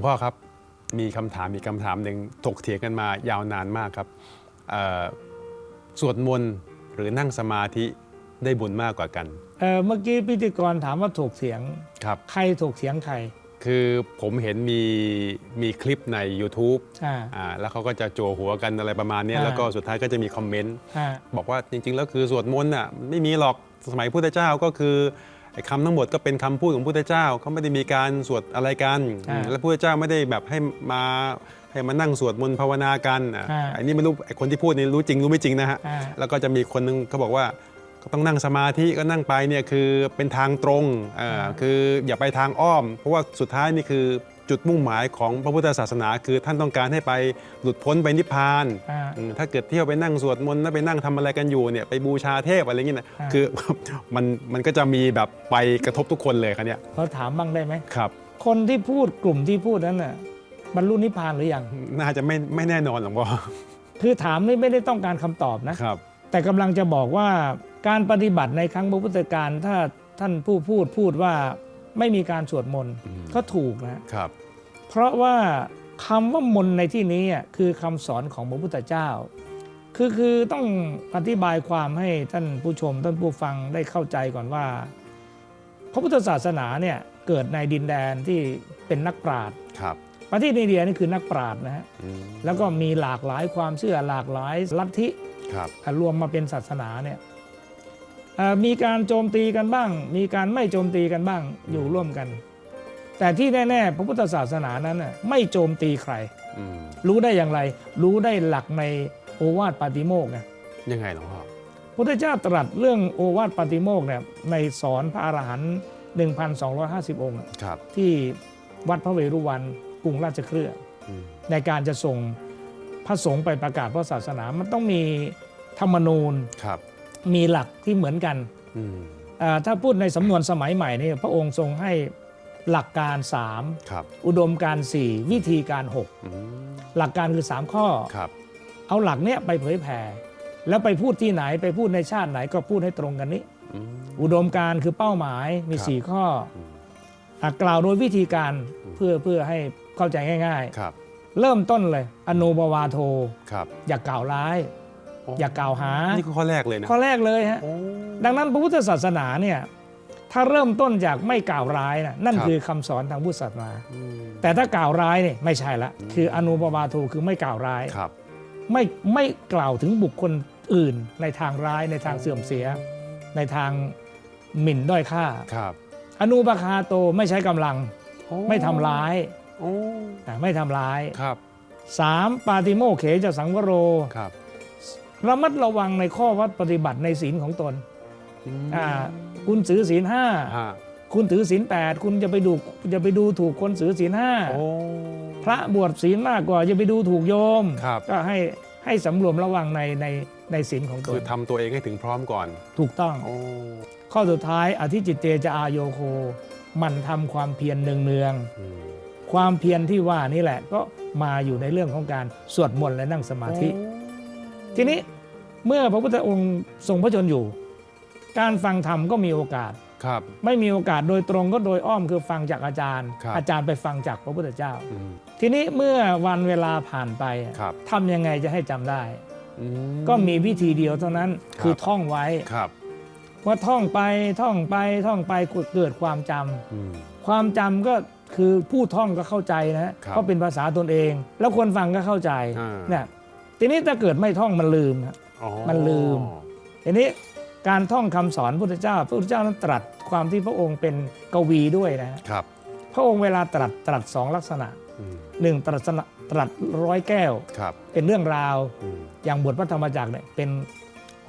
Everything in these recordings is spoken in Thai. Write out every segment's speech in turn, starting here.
งพ่อครับ มีคำถามมีคำถามหนึ่งถกเถียงกันมายาวนานมากครับเอ่อสวดมนต์หรือนั่งสมาธิได้บุญมากกว่ากันเอ่อเมื่อกี้พิธีกรถามว่าถูกเสียงครับใครถูกเสียงใคร คือผมเห็นมีมีคลิปใน YouTube อ่าอ่าแล้วเขาก็จะโจวหัวกันอะไรประมาณเนี้ยอ่าแล้วก็สุดท้ายก็จะมีคอมเมนต์อ่าบอกว่าจริง ๆ แล้วคือสวดมนต์อะไม่มีหรอกสมัยพุทธเจ้าก็คือ ไอ้คำทั้งหมดก็เป็นคำพูดของพุทธเจ้าเขาไม่ได้มีการสวดอะไรกันอืมแล้วพุทธเจ้าไม่ได้แบบให้มาให้มานั่งสวดมนต์ภาวนากันอะไอ้นี่ไม่รู้ไอ้คนที่พูดนี่รู้จริงรู้ไม่จริงนะฮะอ่าแล้วก็จะมีคนนึงเขาบอกว่าก็ต้องนั่งสมาธิก็นั่งไปเนี่ยคือเป็นทางตรงอ่าคืออย่าไปทางอ้อม เพราะว่าสุดท้ายนี่คือ จุดมุ่งหมายของพระพุทธศาสนา คือท่านต้องการให้ไปหลุดพ้นไปนิพพานอ่าอืมถ้าเกิดเที่ยวไปนั่งสวดมนต์แล้วไปนั่งทำอะไรกันอยู่เนี่ยไปบูชาเทพอะไรอย่างเงี้ยนะอ่าคือมันมันก็จะมีแบบไปกระทบทุกคนเลยครับเนี่ยเขาถามบ้างได้ไหมครับ คนที่พูดกลุ่มที่พูดนั้นน่ะบรรลุนิพพานหรือยังน่าจะไม่ไม่แน่นอนหรอกพ่อคือถามนี่ไม่ได้ต้องการคำตอบนะครับ แต่กำลังจะบอกว่าการปฏิบัติในครั้งพระพุทธการถ้าท่านผู้พูดพูดว่าไม่มีการสวดมนต์อืมก็ถูกนะครับ เพราะว่าคำว่ามนต์ในที่นี้อะคือคำสอนของพระพุทธเจ้า คือคือต้องอธิบายความให้ท่านผู้ชมท่านผู้ฟังได้เข้าใจก่อนว่า พระพุทธศาสนาเนี่ยเกิดในดินแดนที่เป็นนักปราชญ์ครับประเทศอินเดียนี่คือนักปราชญ์นะฮะอืมแล้วก็มีหลากหลายความเชื่อหลากหลายลัทธิครับรวมมาเป็นศาสนาเนี่ยเอ่อมีการโจมตีกันบ้าง มีการไม่โจมตีกันบ้างอยู่ร่วมกัน แต่ที่แน่ๆพระพุทธศาสนานั้นน่ะไม่โจมตีใครอืมรู้ได้อย่างไร รู้ได้หลักในโอวาทปาติโมกข์ไงยังไงหลวงพ่อพุทธเจ้าตรัสเรื่องโอวาทปาติโมกข์เนี่ยในสอนพระอรหันต์1,250 องค์ครับที่วัดพระเวรุวันกรุงราชเครืออืมในการจะส่งพระสงฆ์ไปประกาศพระศาสนา มันต้องมีธรรมนูญครับมีหลักที่เหมือนกันอืมอ่าถ้าพูดในสำนวนสมัยใหม่นี่พระองค์ทรงให้ หลักการครับ3อุดมการณ์4วิธีการอืม6หลักการคือ 3 ข้อครับเอาหลักเนี้ยไปเผยแผ่ แล้วไปพูดที่ไหนไปพูดในชาติไหนก็พูดให้ตรงกันนี้อืมอุดมการณ์คือเป้าหมายมีครับ4ข้ออืมอะกล่าวโดยวิธีการอืมเพื่อเพื่อให้เข้าใจง่ายครับๆเริ่มต้นเลยอโนบวาโทครับอย่ากล่าวร้ายโอ้อย่ากล่าวหา นี่คือข้อแรกเลยนะ ข้อแรกเลยฮะโอ้ดังนั้นพระพุทธศาสนาเนี่ย ถ้าเริ่มต้นจากไม่กล่าวร้ายนะนั่นครับคือคำสอนทางพุทธศาสนาอืมแต่ถ้ากล่าวร้ายเนี่ยไม่ใช่ละอืมคืออนุปบาโทคือไม่กล่าวร้ายครับไม่ไม่กล่าวถึงบุคคลอื่น ในทางร้ายในทางเสื่อมเสีย ในทางหมิ่นด้อยค่าครับอนุปคาโตไม่ใช้กำลังโอ้ไม่ทำร้ายโอ้อะไม่ทำร้ายครับสามปาติโมกข์เขจะสังวโรครับระมัดระวังในข้อวัดปฏิบัติในศีลของตนอืมอ่า คุณถือศีลห้าฮะคุณถือศีลแปดคุณจะไปดูจะไปดูถูกคนถือศีลห้าโอ้พระบวชศีลมากกว่าจะไปดูถูกโยมครับก็ให้ให้สำรวมระวังในในในศีลของตคือนทำตัวเองให้ถึงพร้อมก่อน ถูกต้องโอ้ข้อสุดท้ายอธิจิตเตจะอาโยโค มันทำความเพียรเนืองอืมๆความเพียรที่ว่านี่แหละก็มาอยู่ในเรื่องของการสวดมนต์และนั่งสมาธิ ทีนี้เมื่อพระพุทธองค์ทรงพระชนอยู่ การฟังธรรมก็มีโอกาส ครับ ไม่มีโอกาสโดยตรงก็โดยอ้อมคือฟังจากอาจารย์ ครับ อาจารย์ไปฟังจากพระพุทธเจ้า อืม ทีนี้เมื่อวันเวลาผ่านไปครับ ทำยังไงจะให้จำได้ อืก็มีวิธีเดียวเท่านั้นครับ คือท่องไว้ครับว่าท่องไปท่องไปท่องไปเกิดความจำ อืม ความจำก็คือผู้ท่องก็เข้าใจนะครับเพราะเป็นภาษาตนเอง แล้วคนฟังก็เข้าใจอ่า เนี่ยทีนี้ถ้าเกิดไม่ท่องมันลืมครับอ๋อมันลืม ทีนี้ การท่องคำสอนพุทธเจ้า พระพุทธเจ้านั้นตรัสความที่พระองค์เป็นกวีด้วยนะฮะครับ พระองค์เวลาตรัสตรัสสองลักษณะอืมหนึ่งตรัสนะตรัสร้อยแก้วครับเป็นเรื่องราวอืมอย่างบทพระธรรมจักรเนี่ยเป็น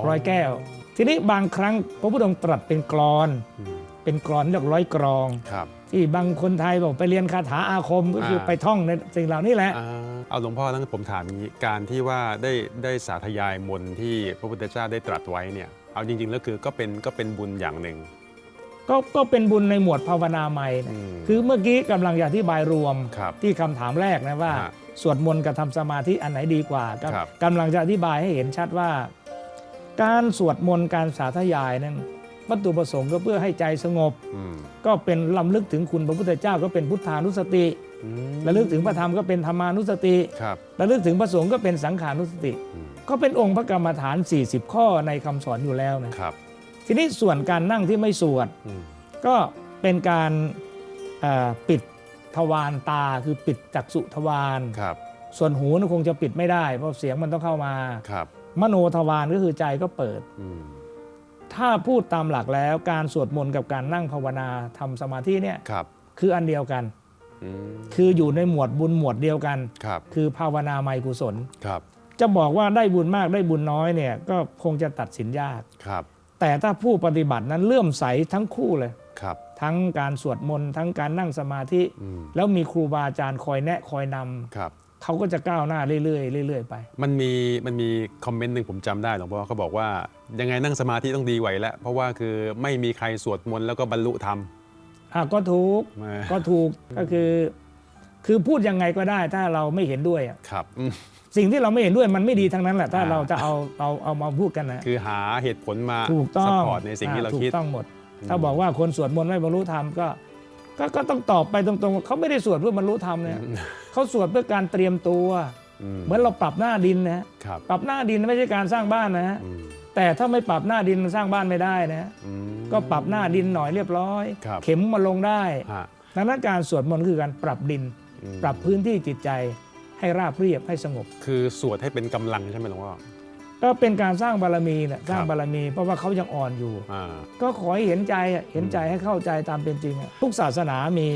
ร้อยแก้ว ทีนี้บางครั้งพระพุทธองค์ตรัสเป็นกรอนอืมเป็นกรอนเรียกร้อยกรองครับที่บางคนไทยบอกไปเรียนคาถาอาคมก็คืออ่าไปท่องในสิ่งเหล่านี้แหละอ่าเอาหลวงพ่อนั้นผมถามอย่างนี้การที่ว่าได้ได้สาธยายมนต์ที่พระพุทธเจ้าได้ตรัสไว้เนี่ย เอาจริงๆแล้วคือก็เป็นก็เป็นบุญอย่างหนึ่ง ก็ก็เป็นบุญในหมวดภาวนาใหม่นะอืมคือเมื่อกี้กำลังจะอธิบายรวมครับที่คำถามแรกนะว่า ฮะสวดมนต์กับทำสมาธิอันไหนดีกว่าก็ครับ กำลังจะอธิบายให้เห็นชัดว่า การสวดมนต์การสาธยายนั้นวัตถุประสงค์ก็เพื่อให้ใจสงบ อืมก็เป็นลำลึกถึงคุณพระพุทธเจ้าก็เป็นพุทธานุสติอืมระลึกถึงพระธรรมก็เป็นธรรมานุสติครับระลึกถึงพระสงฆ์ก็เป็นสังขานุสติ อืม ก็เป็นองค์พระกรรมฐาน 40 ข้อในคำสอนอยู่แล้วนะครับ ทีนี้ส่วนการนั่งที่ไม่สวดอืมก็เป็นการเอ่อปิดทวารตาคือปิดจักษุทวารครับ ส่วนหูนนคงจะปิดไม่ได้ เพราะเสียงมันต้องเข้ามาครับ มโนทวารก็คือใจก็เปิดอืมถ้าพูดตามหลักแล้วการสวดมนต์กับการนั่งภาวนาทำสมาธิเนี่ยครับคืออันเดียวกันอืมคืออยู่ในหมวดบุญหมวดเดียวกันครับคือภาวนาไมยกุศลครับ จะบอกว่าได้บุญมากได้บุญน้อยเนี่ยก็คงจะตัดสินยากครับ แต่ถ้าผู้ปฏิบัตินั้นเลื่อมใสทั้งคู่เลยครับ ทั้งการสวดมนต์ทั้งการนั่งสมาธิอืมแล้วมีครูบาอาจารย์คอยแนะคอยนำครับเขาก็จะก้าวหน้าเรื่อยๆเรื่อยๆไป มันมีมันมีคอมเมนต์หนึ่งผมจำได้หลวงพ่อเขาบอกว่ายังไงนั่งสมาธิต้องดีไหวแล้ว เพราะว่าคือไม่มีใครสวดมนต์แล้วก็บรรลุธรรมอะก็ถูกมาก็ถูกก็คือ คือพูดยังไงก็ได้ถ้าเราไม่เห็นด้วยอะครับอืมสิ่งที่เราไม่เห็นด้วยมันไม่ดีทั้งนั้นแหละถ้าอ่าเราจะเอาเอาเอามาพูดกันนะ คือหาเหตุผลมาถูกต้อซัพงพอร์ตในสิ่งที่เราอ่ถูคิดกต้องหมดอืมถ้าบอกว่าคนสวดมนต์ไม่บรรลุธรรมก็ก็ก็ต้องตอบไปตรงๆว่าเขาไม่ได้สวดเพื่อบรรลุธรรมเนี่ยเขาสวดเพื่อการเตรียมตัว อืม เหมือนเราปรับหน้าดินนะฮะครับปรับหน้าดินไม่ใช่การสร้างบ้านนะฮะอืมแต่ถ้าไม่ปรับหน้าดินมันสร้างบ้านไม่ได้นะฮะอืม ก็ปรับหน้าดินหน่อยเรียบร้อย ครับ เข็มมาลงได้ฮะ ดังนั้นการสวดมนต์คือการปรับดินอืม ปรับพื้นที่จิตใจให้ราบเรียบให้สงบ คือสวดให้เป็นกำลังใช่ไหมหลวงพ่อก็เป็นการสร้างบารมีแหละสร้างครับบารมี เพราะว่าเขายังอ่อนอยู่อ่าก็ขอให้เห็นใจอะเห็นใจให้เข้าใจตามเป็นจริงอะทุกศาสนามี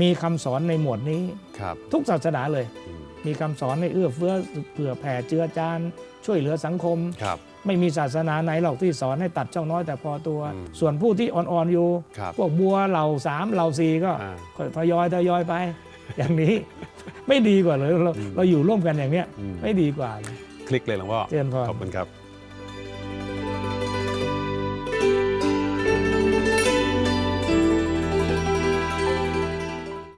มีคำสอนในหมวดนี้ครับทุกศาสนาเลยอืมมีคำสอนในเอื้อเฟื้อเผื่อแผ่เจือจานช่วยเหลือสังคมครับไม่มีศาสนาไหนหรอกที่สอนให้ตัดช่องน้อยแต่พอตัวอืมส่วนผู้ที่อ่อนๆอยู่ครับพวกบัวเหล่าสามเหล่าสี่ก็อ่าค่อยทยอยทยอยไป อย่างนี้ไม่ดีกว่าเลยเราอืมเราอยู่ร่วมกันอย่างเนี้ย อืม ไม่ดีกว่าเลยคลิกเลยหลวงพ่อ เจริญพร ขอบคุณครับ